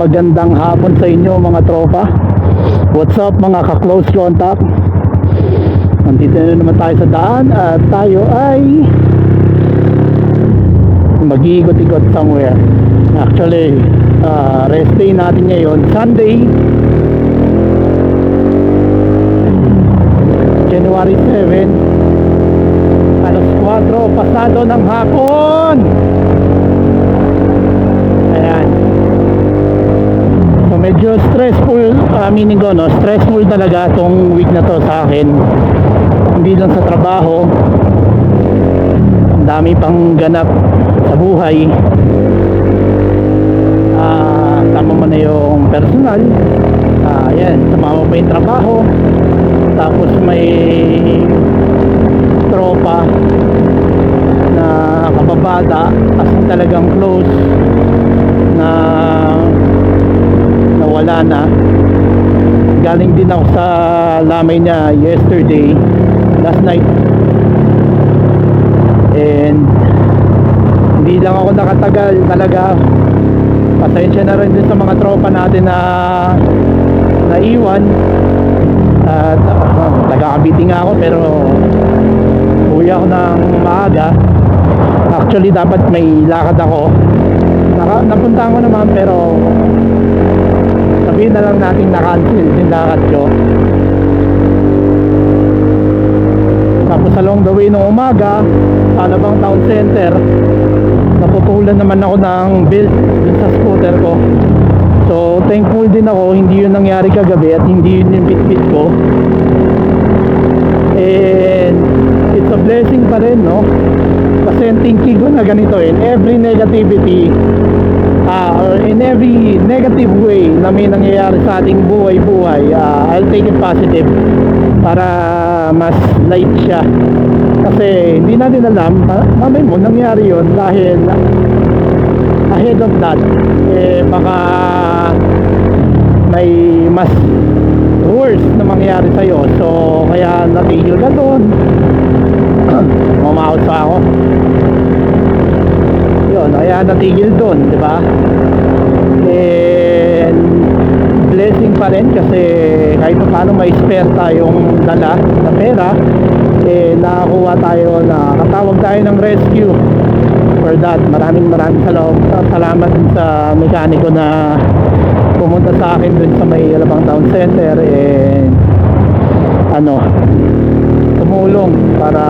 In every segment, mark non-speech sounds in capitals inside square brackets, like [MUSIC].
magandang hapon sa inyo mga tropa. What's up mga ka-close contact? Nandito na naman tayo sa daan at tayo ay mag-iikot-ikot somewhere. Actually, uh, rest day natin ngayon, Sunday, January 7, alas 4, pasado ng hapon. Meaning ko, no? stressful talaga tong week na to sa akin. Hindi lang sa trabaho, ang dami pang ganap sa buhay. Ah, tama mo na yung personal. Ah, yan, sumama pa yung trabaho. Tapos may tropa na kababata as talagang close na nawala na galing din ako sa lamay niya yesterday last night. And hindi lang ako nakatagal talaga. Pasensya na rin din sa mga tropa natin na naiwan. At uh, nagkakabiti nga ako pero uwi ako ng maaga. Actually dapat may lakad ako. Naka, napuntahan ko naman pero sabihin na lang natin na-cancel yung lakad ko. Tapos along the way nung umaga Alabang Town Center naputulan naman ako ng build dun sa scooter ko. So thankful din ako hindi yun nangyari kagabi at hindi yun yung bitbit ko. And it's a blessing pa rin no? Kasi ang thinking ko na ganito in every negativity ah, or in every negative way na may nangyayari sa ating buhay-buhay ah, I'll take it positive para mas light siya. Kasi hindi natin alam ma- mamay mo nangyari yon dahil ahead of that eh baka may mas worse na mangyari sa'yo. So kaya natigil ka doon. [CLEARS THROAT] Mamaot pa ako kaya natigil doon di ba? And blessing pa rin kasi kahit pa paano may spare tayong dala na pera eh nakakuha tayo na katawag tayo ng rescue for that. Maraming maraming salamat, sa mekaniko na pumunta sa akin dun sa may Alabang Town Center and ano tumulong para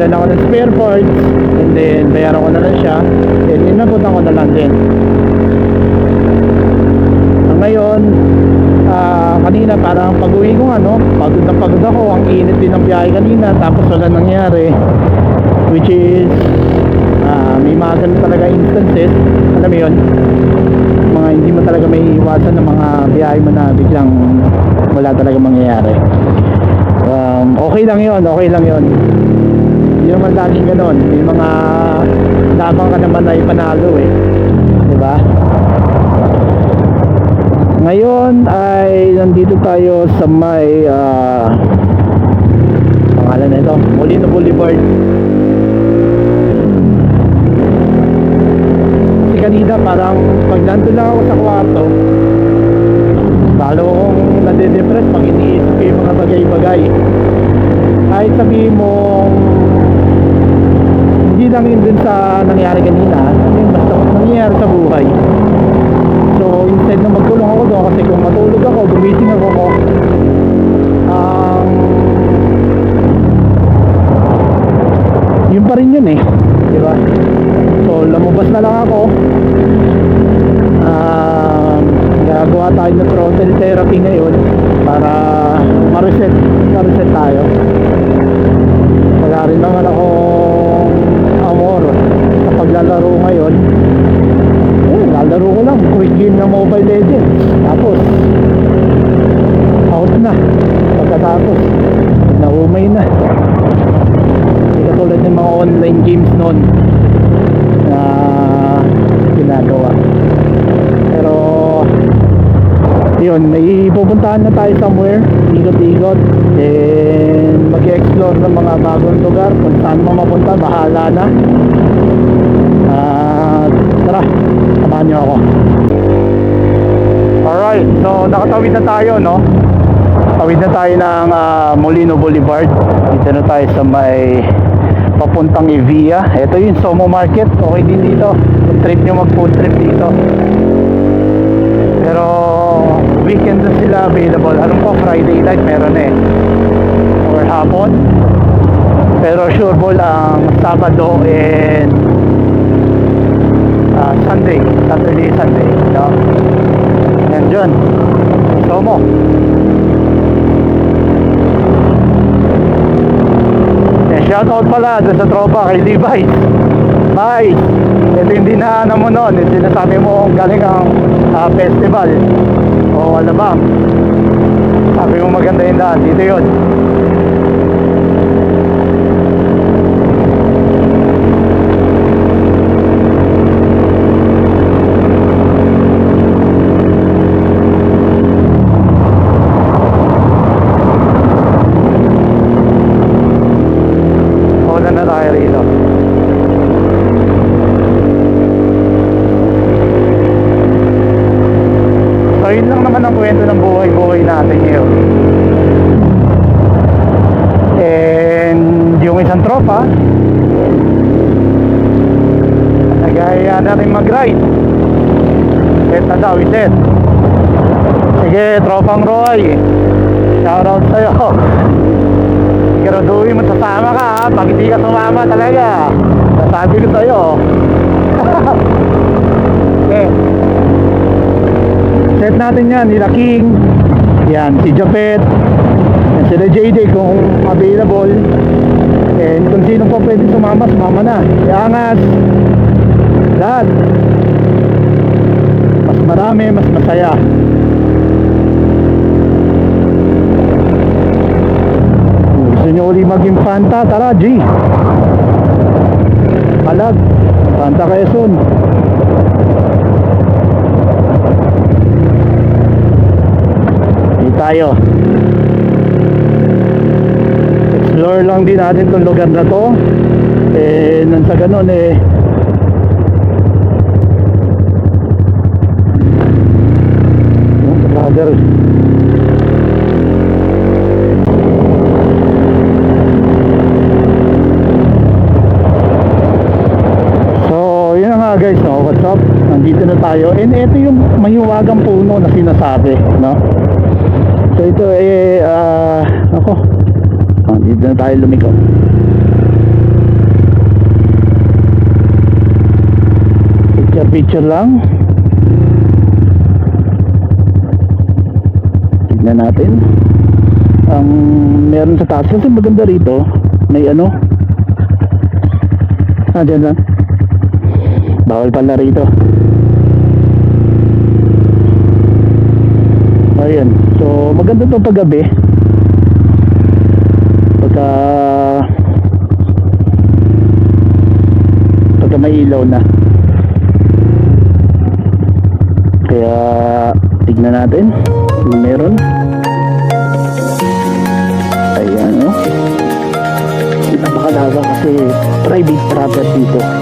bilan ako ng spare parts and then bayaran ko na lang siya and inabutan ko na lang din. Ah, ngayon ah, kanina parang pag uwi ko ano pagod na pagod ako ang init din ng biyahe kanina tapos wala nangyari which is ah, may mga ganun talaga instances. Alam mo yun? Mga hindi mo talaga may iwasan ng mga biyahe mo na biglang wala talaga mangyayari. Um, okay lang yon okay lang yon hindi naman laging ganon. May mga labang ka naman na ipanalo eh. Di ba ngayon ay nandito tayo sa may ah, pangalan nito Molino Boulevard. Kasi kanina parang pag nandun lang ako sa kwarto lalo akong nade-depress pag iniisip ko yung mga bagay-bagay. Kahit sabihin mo hindi lang yun dun sa nangyari kanina. Ano yun basta nangyayari sa buhay. So instead na magkulong ako doon kasi kung matulog ako gumising ako ko ang yun pa rin yun eh di ba? So lumabas na lang ako. Um, gagawa tayo ng throttle therapy ngayon para ma-reset ma-reset tayo. Wala rin naman akong amor sa paglalaro ngayon eh, lalaro ko lang quick game ng Mobile Legends. Tapos out na. Pagkatapos naumay na. Hindi katulad ng mga online games noon na ginagawa. Pero yun may pupuntahan na tayo somewhere ikot-ikot then mag-explore ng mga bagong lugar kung saan mo mapunta bahala na at Tara, samahan niyo ako. Alright, so nakatawid na tayo, no? Tawid na tayo ng ah, Molino Boulevard. Dito na tayo sa may papuntang Evia. Ito yung Somo Market. Okay din dito. Trip nyo mag food trip dito. Pero weekend na sila available. Alam ko Friday night meron eh. Or hapon. Pero sure ball ang Sabado and ah, Sunday. Saturday, Sunday. No? Yan dyan. Somo. Eh, shoutout pala doon sa tropa kay Levi. Bye! Ito yung dinaanan mo noon. Yung sinasabi mo galing ang ah, festival. O ano ba? Sabi mo maganda yung daan. Dito yun. Una na tayo rito. So yun lang naman ang kwento ng buhay-buhay natin ngayon. And yung isang tropa, nagaya na rin mag-ride. Set na daw, iset. Sige, tropang Roy. Shoutout sa'yo. Siguraduhin mo sasama ka ha. Pag hindi ka sumama talaga. Sasabi ko sa'yo. okay. [LAUGHS] Set natin yan. Nila King. Yan. Si Japet. Yan sila JD kung available. And kung sino pa pwede sumama, sumama na. Si Angas. Lahat. Mas marami, mas masaya. Gusto nyo uli maging Fanta? Tara, G. Palag. Fanta Quezon. Tayo. Explore lang din natin itong lugar na to. Eh, nang sa ganun eh. So, yun nga guys, no? what's up? Nandito na tayo. And ito yung mahiwagang puno na sinasabi, no? So ito eh, ako, na tayo lumiko. Picture picture lang. Tignan natin. Ang meron sa taas kasi maganda rito, may ano, Ah, dyan lang. Bawal pala rito. Ayan. So, maganda to pag gabi. Pagka... Pagka may ilaw na. Kaya, tignan natin. Kung meron. Ayan, oh napakalaga kasi private property to.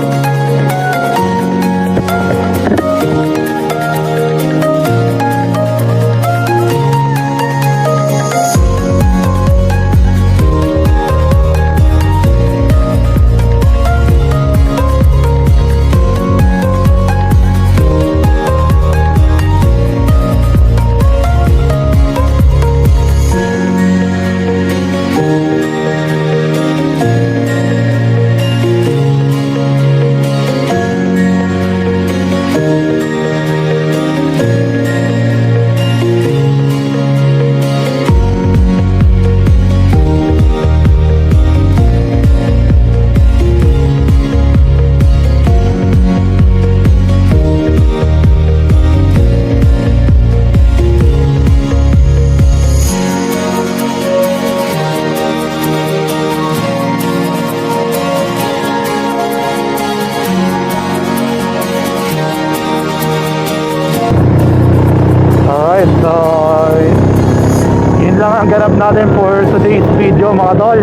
Ang ganap natin for today's video mga tol.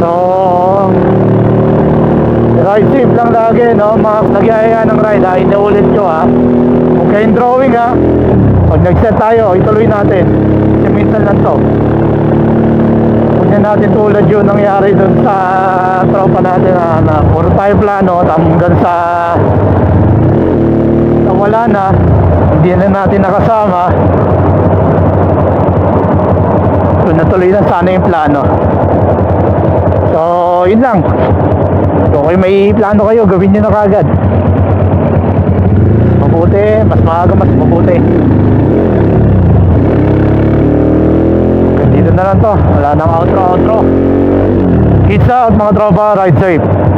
So, ride safe lang lagi, no? Nagyayaya ng ride, ha? Inuulit ko, ha? Huwag kayong drawing, ha? Pag nag-set tayo, ituloy natin. Kasi minsan lang to. Huwag na natin tulad yun nangyari dun sa tropa natin na, na puro tayo plano hanggang sa na wala na hindi na natin nakasama so natuloy na sana yung plano. So yun lang. Kung kayo may plano kayo gawin nyo na kagad mabuti mas maaga mas mabuti. Dito na lang to. Wala nang outro outro. Peace out mga tropa, ride safe